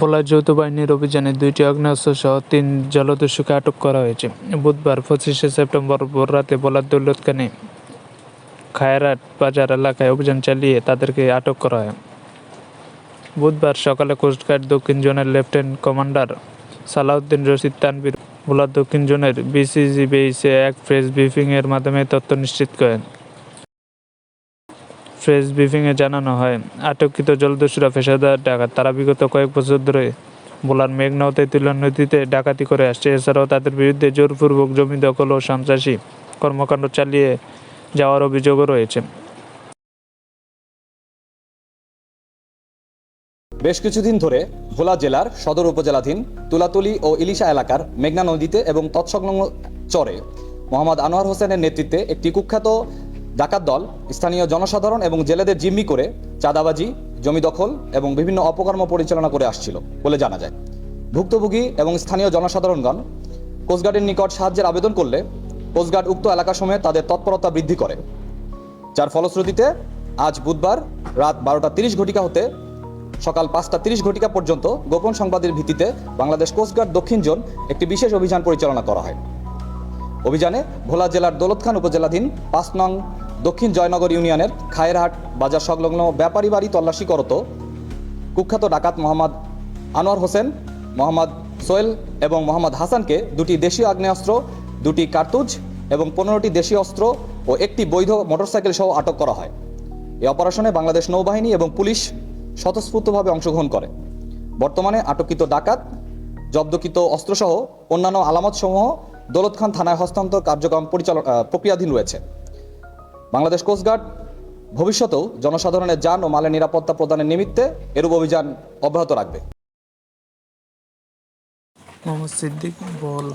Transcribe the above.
ভোলা যৌথ বাহিনীর অভিযানে দুইটি আগ্নেয়াস্ত্র সহ তিন জলদস্যুকে আটক করা হয়েছে। বুধবার পঁচিশে সেপ্টেম্বর ভোররাতে ভোলার দৌলতখানে খায়রাট বাজার এলাকায় অভিযান চালিয়ে তাদেরকে আটক করা হয়। বুধবার সকালে কোস্টগার্ড দক্ষিণ জোনের লেফটেন্যান্ট কমান্ডার সালাউদ্দিন রশিদ তানবির ভোলার দক্ষিণ জোনের বিসিজি বেইসে এক প্রেস ব্রিফিংয়ের মাধ্যমে তথ্য নিশ্চিত করেন। প্রেস ব্রিফিংয়ে জানানো হয়। আটককৃত জলদস্যুরা পেশাদার ডাকাত। তারা বিগত কয়েক বছর ধরে বোলার মেঘনা ও নদীতে ডাকাতি করে আসছে। এছাড়াও তাদের বিরুদ্ধে জোরপূর্বক জমি দখল ও সন্ত্রাসী কর্মকাণ্ড চালিয়ে যাওয়ার অভিযোগও রয়েছে। বেশ কিছুদিন ধরে ভোলা জেলার সদর উপজেলাধীন তুলাতুলি ও ইলিশা এলাকার মেঘনা নদীতে এবং তৎসংলগ্ন চরে মোহাম্মদ আনোয়ার হোসেনের নেতৃত্বে একটি কুখ্যাত ডাকাত দল, স্থানীয় জনসাধারণ এবং জেলেদের জিম্মি করে চাঁদাবাজি, জমি দখল এবং বিভিন্ন অপকর্ম পরিচালনা করে আসছিল বলে জানা যায়। ভুক্তভোগী এবং স্থানীয় জনসাধারণগণ কোস্টগার্ডের নিকট সাহায্যের আবেদন করলে কোস্টগার্ড উক্ত এলাকা সময়ে তাদের তৎপরতা বৃদ্ধি করে। যার ফলশ্রুতিতে আজ বুধবার রাত বারোটা তিরিশ ঘটিকা হতে সকাল পাঁচটা তিরিশ ঘটিকা পর্যন্ত গোপন সংবাদের ভিত্তিতে বাংলাদেশ কোস্টগার্ড দক্ষিণ জোন একটি বিশেষ অভিযান পরিচালনা করা হয়। অভিযানে ভোলা জেলার দৌলতখান উপজেলাধীন পাঁচ নং দক্ষিণ জয়নগর ইউনিয়নের খায়েরহাট বাজার সংলগ্ন ব্যাপারী বাড়ি তল্লাশি করত কুখ্যাত ডাকাত মোহাম্মদ আনোয়ার হোসেন, মোহাম্মদ সোহেল এবং মোহাম্মদ হাসানকে দুটি দেশীয় আগ্নেয়াস্ত্র, দুটি কার্তুজ এবং পনেরোটি দেশীয় অস্ত্র ও একটি বৈধ মোটরসাইকেল সহ আটক করা হয়। এই অপারেশনে বাংলাদেশ নৌবাহিনী এবং পুলিশ স্বতঃস্ফূর্তভাবে অংশগ্রহণ করে। বর্তমানে আটককৃত ডাকাত, জব্দকৃত অস্ত্রসহ অন্যান্য আলামতসমূহ দৌলতখান থানায় হস্তান্তর কার্যক্রম পরিচালনা প্রক্রিয়াধীন রয়েছে। বাংলাদেশ কোস্টগার্ড ভবিষ্যতেও জনসাধারণের যান ও মালের নিরাপত্তা প্রদানের নিমিত্তে এরূপ অভিযান অব্যাহত রাখবে। মোহাম্মদ সিদ্দিক, বল।